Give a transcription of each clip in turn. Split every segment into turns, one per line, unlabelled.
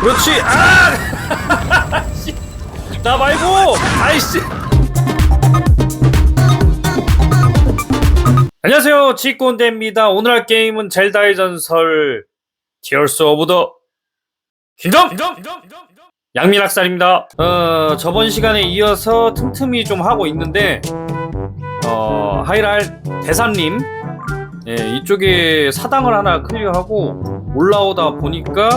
그렇지. 아! 씨. 나 말고. 아이씨. 안녕하세요. 치콘대입니다. 오늘 할 게임은 젤다의 전설 티어스 오브 더 킹덤. 양민학살입니다. 어, 저번 시간에 이어서 틈틈이 좀 하고 있는데 어, 하이랄 대산님 예, 이쪽에 사당을 하나 클리어하고 올라오다 보니까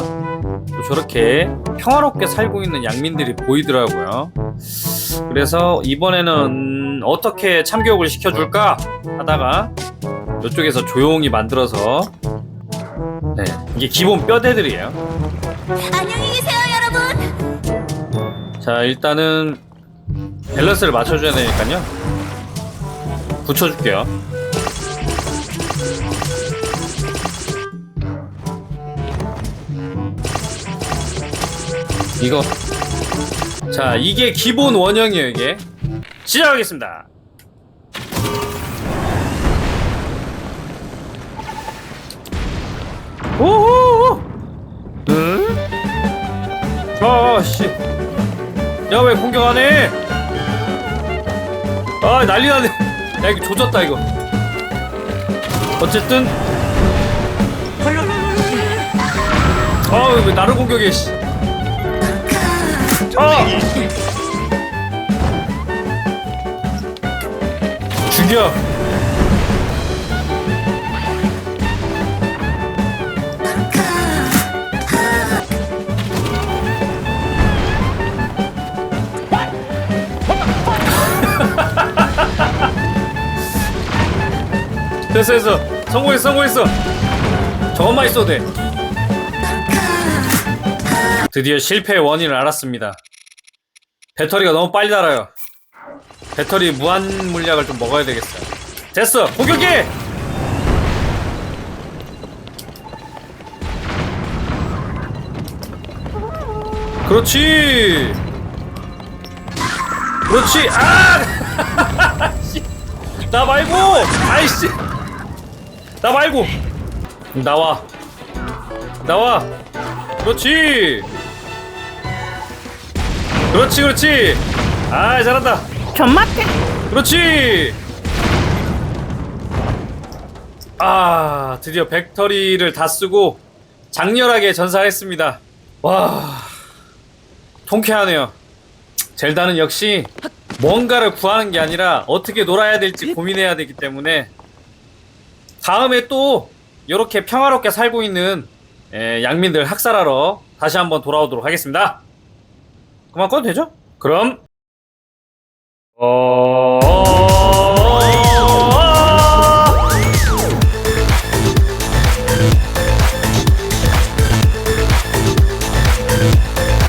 또 저렇게 평화롭게 살고 있는 양민들이 보이더라고요. 그래서 이번에는 어떻게 참교육을 시켜줄까 하다가 이쪽에서 조용히 만들어서 네, 이게 기본 뼈대들이에요.
안녕히 계세요, 여러분.
자 일단은 밸런스를 맞춰줘야 되니까요. 붙여줄게요. 이거. 자 이게 기본 원형이에요 이게. 시작하겠습니다. 오호호 응? 아씨. 야 왜 공격 안 해? 아 난리 나네. 야 이거 조졌다 이거. 어쨌든. 아왜 나를 공격해 씨. 아! 죽여. 됐어 됐어. 성공했어 성공했어. 저것만 있어도 돼. 드디어 실패의 원인을 알았습니다 배터리가 너무 빨리 닳아요. 배터리 무한 물약을 좀 먹어야 되겠어요. 됐어! 공격해! 그렇지! 그렇지! 아! 씨. 나 말고! 아이씨! 나 말고! 나와. 나와. 그렇지 그렇지 그렇지. 아 잘한다.
존맛해.
그렇지. 아 드디어 벡터리를 다 쓰고 장렬하게 전사했습니다. 와 통쾌하네요. 젤다는 역시 뭔가를 구하는 게 아니라 어떻게 놀아야 될지 고민해야 되기 때문에 다음에 또 이렇게 평화롭게 살고 있는 에, 양민들 학살하러 다시 한번 돌아오도록 하겠습니다. 그만 꺼도 되죠? 그럼 어